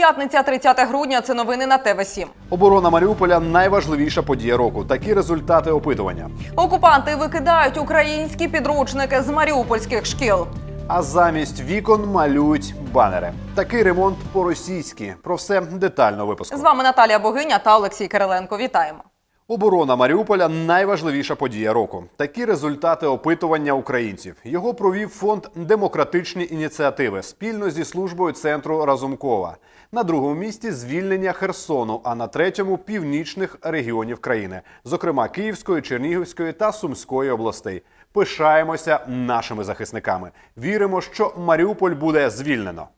П'ятниця, 30 грудня. Це новини на ТВ 7 Оборона Маріуполя найважливіша подія року. Такі результати опитування. Окупанти викидають українські підручники з маріупольських шкіл. А замість вікон малюють банери. Такий ремонт по-російськи. Про все детально випуску. З вами Наталія Богиня та Олексій Кириленко. Вітаємо. Оборона Маріуполя найважливіша подія року. Такі результати опитування українців. Його провів фонд демократичні ініціативи спільно зі службою центру Разумкова. На другому місці звільнення Херсону, а на третьому північних регіонів країни, зокрема Київської, Чернігівської та Сумської областей. Пишаємося нашими захисниками. Віримо, що Маріуполь буде звільнено.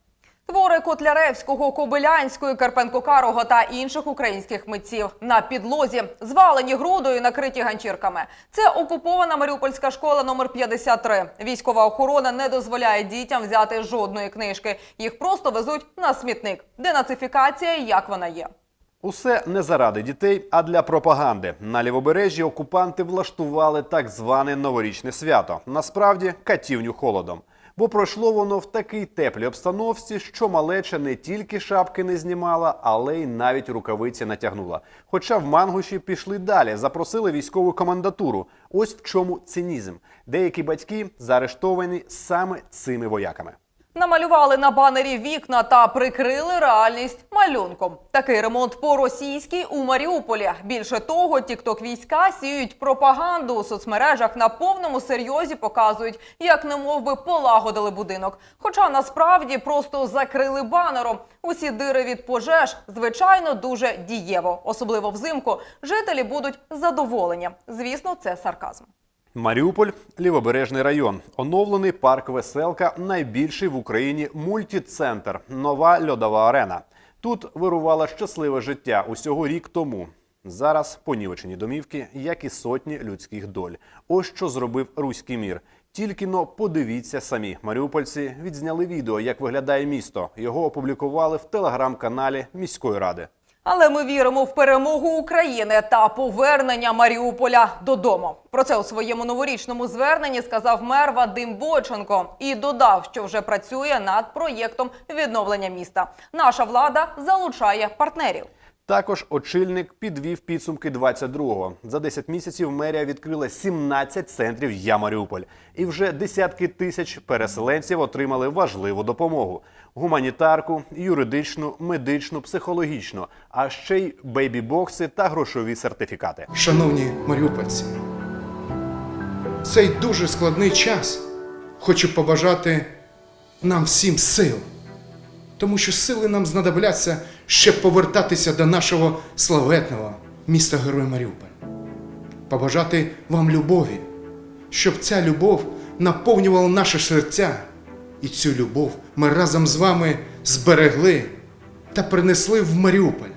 Твори Котляревського, Кобилянської, Карпенко-Карого та інших українських митців на підлозі, звалені грудою, накриті ганчірками. Це окупована маріупольська школа номер 53. Військова охорона не дозволяє дітям взяти жодної книжки. Їх просто везуть на смітник. Денацифікація, як вона є. Усе не заради дітей, а для пропаганди. На лівобережжі окупанти влаштували так зване новорічне свято. Насправді катівню холодом. Бо пройшло воно в такій теплій обстановці, що малеча не тільки шапки не знімала, але й навіть рукавиці натягнула. Хоча в Мангуші пішли далі, запросили військову командатуру. Ось в чому цинізм. Деякі батьки заарештовані саме цими вояками. Намалювали на банері вікна та прикрили реальність малюнком. Такий ремонт по-російськи у Маріуполі. Більше того, тікток війська сіють пропаганду у соцмережах на повному серйозі показують, як немов би полагодили будинок. Хоча насправді просто закрили банером. Усі дири від пожеж, звичайно, дуже дієво. Особливо взимку жителі будуть задоволені. Звісно, це сарказм. Маріуполь лівобережний район. Оновлений парк Веселка найбільший в Україні мультіцентр. Нова льодова арена. Тут вирувало щасливе життя усього рік тому. Зараз понівечені домівки, як і сотні людських доль. Ось що зробив руський мір. Тільки но подивіться самі. Маріупольці відзняли відео, як виглядає місто. Його опублікували в телеграм-каналі міської ради. Але ми віримо в перемогу України та повернення Маріуполя додому. Про це у своєму новорічному зверненні сказав мер Вадим Боченко і додав, що вже працює над проєктом відновлення міста. Наша влада залучає партнерів. Також очільник підвів підсумки 22-го. За 10 місяців мерія відкрила 17 центрів «Я Маріуполь». І вже десятки тисяч переселенців отримали важливу допомогу: гуманітарку, юридичну, медичну, психологічну, а ще й бейбі-бокси та грошові сертифікати. Шановні маріупольці, цей дуже складний час хочу побажати нам всім сил, тому що сили нам знадобляться, щоб повертатися до нашого славетного міста Герой Маріуполь. Побажати вам любові, щоб ця любов наповнювала наше серця, і цю любов ми разом з вами зберегли та принесли в Маріуполь.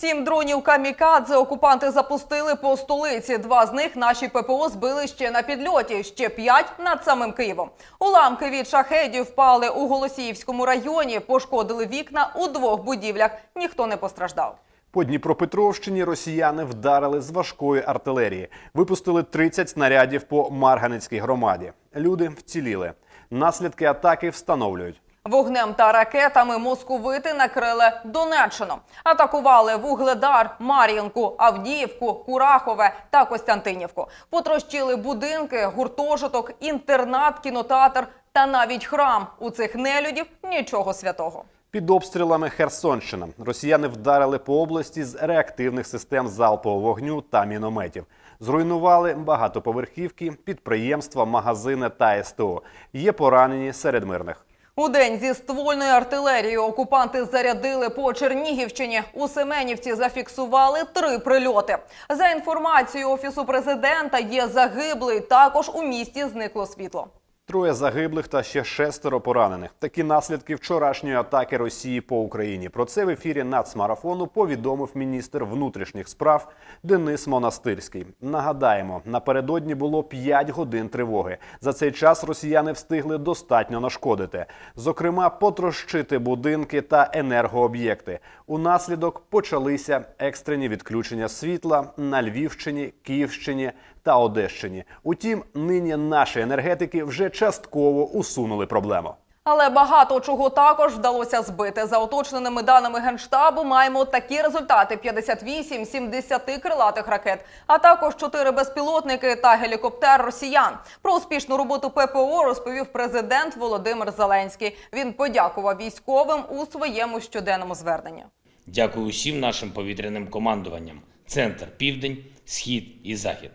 Сім дронів камікадзе окупанти запустили по столиці. Два з них наші ППО збили ще на підльоті, ще п'ять над самим Києвом. Уламки від шахедів впали у Голосіївському районі, пошкодили вікна у двох будівлях. Ніхто не постраждав. По Дніпропетровщині росіяни вдарили з важкої артилерії, випустили 30 снарядів по Марганецькій громаді. Люди вціліли. Наслідки атаки встановлюють. Вогнем та ракетами московити накрили Донеччину. Атакували Вугледар, Мар'їнку, Авдіївку, Курахове та Костянтинівку. Потрощили будинки, гуртожиток, інтернат, кінотеатр та навіть храм. У цих нелюдів нічого святого. Під обстрілами Херсонщина росіяни вдарили по області з реактивних систем залпового вогню та мінометів. Зруйнували багатоповерхівки, підприємства, магазини та СТО. Є поранені серед мирних. У день зі ствольною артилерією окупанти зарядили по Чернігівщині. У Семенівці зафіксували три прильоти. За інформацією офісу президента, є загиблий. Також у місті зникло світло. Троє загиблих та ще шестеро поранених. Такі наслідки вчорашньої атаки Росії по Україні. Про це в ефірі нацмарафону повідомив міністр внутрішніх справ Денис Монастирський. Нагадаємо, напередодні було 5 годин тривоги. За цей час росіяни встигли достатньо нашкодити, зокрема, потрощити будинки та енергооб'єкти. Унаслідок почалися екстрені відключення світла на Львівщині, Київщині та Одещині. Утім, нині наші енергетики вже частково усунули проблему. Але багато чого також вдалося збити. За уточненими даними генштабу, маємо такі результати: 58 70 крилатих ракет, а також 4 безпілотники та гелікоптер росіян. Про успішну роботу ППО розповів президент Володимир Зеленський. Він подякував військовим у своєму щоденному зверненні. Дякую усім нашим повітряним командуванням: Центр, Південь, Схід і Захід.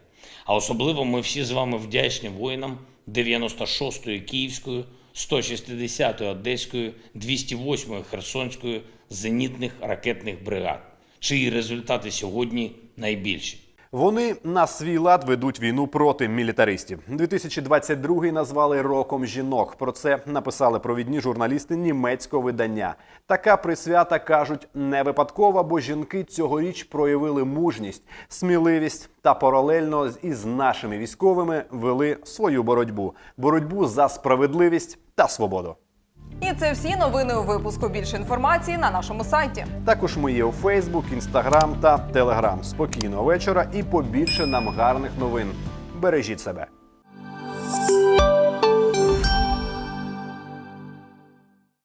А особливо ми всі з вами вдячні воїнам 96-ї Київської, 160-ї Одеської, 208-ї Херсонської зенітних ракетних бригад, чиї результати сьогодні найбільші. Вони на свій лад ведуть війну проти мілітаристів. 2022 назвали роком жінок. Про це написали провідні журналісти німецького видання. Така присвята кажуть не випадкова, бо жінки цьогоріч проявили мужність, сміливість та паралельно із нашими військовими вели свою боротьбу боротьбу за справедливість та свободу. І це всі новини у випуску. Більше інформації на нашому сайті. Також ми є у Фейсбук, Інстаграм та Телеграм. Спокійного вечора і побільше нам гарних новин. Бережіть себе.